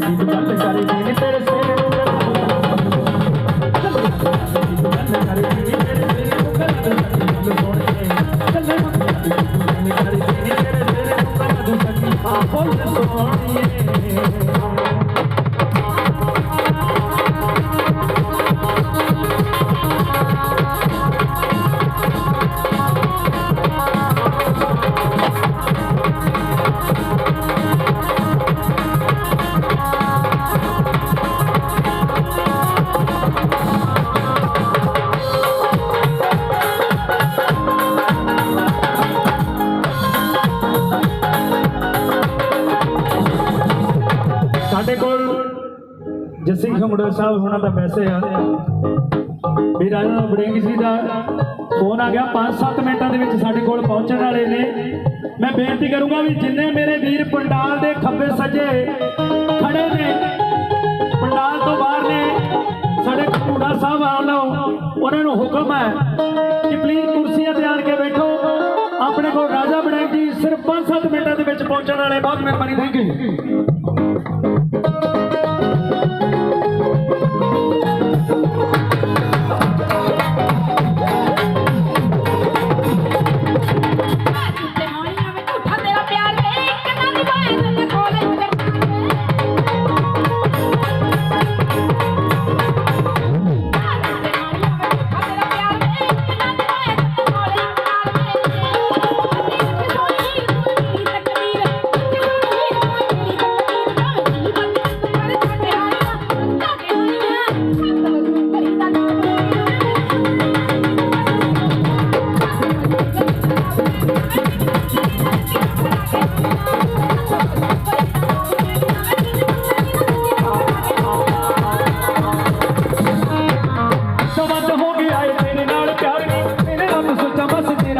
Thank you. Jassi ਖੰਗੜਾ ਸਾਹਿਬ ਉਹਨਾਂ ਦਾ message ਆ। ਵੀ ਰਾਜਾ ਬੜਿੰਗ ਜੀ ਦਾ ਫੋਨ ਆ ਗਿਆ। 5-7 ਮਿੰਟਾਂ ਦੇ ਵਿੱਚ ਸਾਡੇ ਕੋਲ ਪਹੁੰਚਣ ਵਾਲੇ ਨੇ। ਮੈਂ ਬੇਨਤੀ ਕਰੂੰਗਾ ਵੀ ਜਿੰਨੇ ਮੇਰੇ ਵੀਰ ਪੰਡਾਲ ਦੇ ਖੱਬੇ ਸੱਜੇ ਖੜੇ ਨੇ, ਪੰਡਾਲ ਤੋਂ ਬਾਹਰ ਨੇ, ਸਾਡੇ ਖੰਗੜਾ ਸਾਹਿਬ ਵੱਲੋਂ ਉਹਨਾਂ ਨੂੰ ਹੁਕਮ ਹੈ ਕਿ ਪਲੀਜ਼ ਕੁਰਸੀਆਂ ਤੇ ਆਣ ਕੇ ਬੈਠੋ। ਆਪਣੇ ਕੋਲ ਰਾਜਾ ਬੜਿੰਗ ਜੀ ਸਿਰਫ 5-7 ਮਿੰਟਾਂ ਦੇ ਵਿੱਚ ਪਹੁੰਚਣ ਵਾਲੇ ਬਹੁਤ ਮਿਹਰਬਾਨੀ ਥੈਂਕ ਯੂ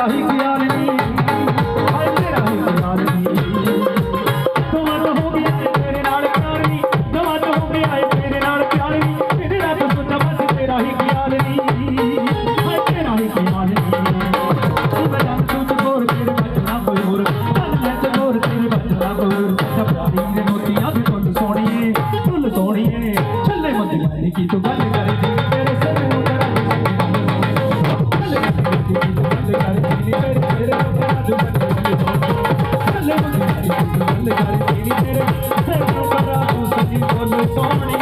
नहीं किया बोलो सोने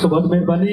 सुबह में बनी